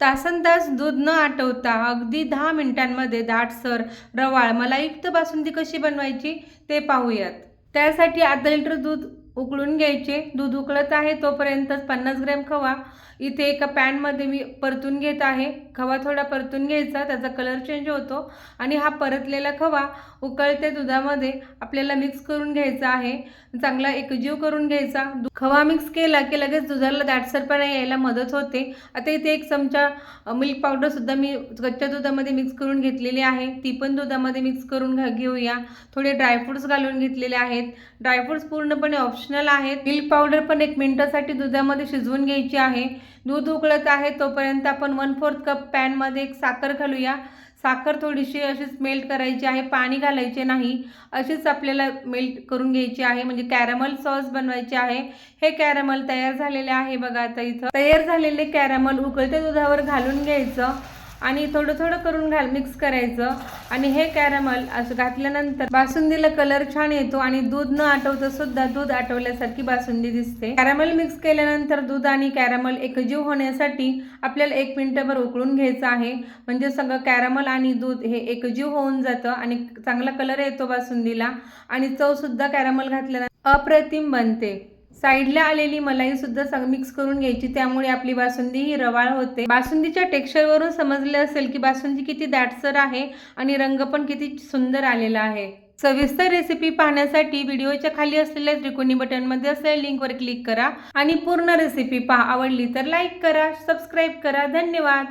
तासन तास दूध न आटवता अगदी दहा मिनिटांमध्ये दाटसर रवाळ मलायुक्त बासुंदी कशी बनवायची ते पाहूयात. त्यासाठी अर्धा लिटर दूध उकळून घ्यायचे. दूध उकळत आहे तोपर्यंतच पन्नास ग्रॅम खवा. इथे एका पॅनमध्ये मी परतून घेत आहे. खवा थोडा परतून घ्यायचा त्याचा कलर चेंज होतो आणि हा परतलेला खवा उकळत्या दुधामध्ये आपल्याला मिक्स करून घ्यायचा आहे. चांगला एकजीव करून घ्यायचा. खवा मिक्स केला की लगेच दुधाला दाटसरपणा यायला मदत होते. आता इथे एक चमचा मिल्क पावडरसुद्धा मी कच्च्या दुधामध्ये मिक्स करून घेतलेली आहे. ती पण दुधामध्ये मिक्स करून घेऊया. थोडे ड्रायफ्रुट्स घालून घेतलेले आहेत. ड्रायफ्रुट्स पूर्णपणे ऑप्शनल आहेत मिल्क पावडर पण एक मिनिटासाठी दुधामध्ये शिजवून घ्यायची आहे. दूध उकळत आहे तोपर्यंत आपण वन फोर्थ कप पॅनमध्ये एक साखर घालूया. साखर थोडीशी अशीच मेल्ट करायची आहे पाणी घालायचे नाही. अशीच आपल्याला मेल्ट करून घ्यायची आहे म्हणजे कॅरमल सॉस बनवायचे आहे. हे कॅरमल तयार झालेले आहे बघा आता इथं. तयार झालेले कॅरमल उकळत्या दुधावर घालून घ्यायचं. आणि थोडं थोडं करून घाल मिक्स करायचं. आणि हे कॅरमल असं घातल्यानंतर बासुंदीला कलर छान येतो आणि दूध न आटवता सुद्धा दूध आटवल्यासारखी बासुंदी दिसते. कॅरमल मिक्स केल्यानंतर दूध आणि कॅरमल एकजीव होण्यासाठी आपल्याला एक मिनिटभर उकळून घ्यायचं आहे. म्हणजे सगळं कॅरमल आणि दूध हे एकजीव होऊन जातं आणि चांगला कलर येतो बासुंदीला. आणि चव सुद्धा कॅरमल घातल्यानंतर अप्रतिम बनते. साईडला आलेली मलाई सुद्धा सग मिक्स करून घ्यायची. त्यामुळे आपली बासुंदी ही रवाळ होते. बासुंदीच्या टेक्स्चरवरून समजले असेल की बासुंदी किती दाटसर आहे आणि रंग पण किती सुंदर आलेला आहे. सविस्तर रेसिपी पाहण्यासाठी व्हिडिओच्या खाली असलेल्या त्रिकोणी बटनमध्ये असलेल्या लिंकवर क्लिक करा आणि पूर्ण रेसिपी पहा. आवडली तर लाईक करा सबस्क्राईब करा. धन्यवाद!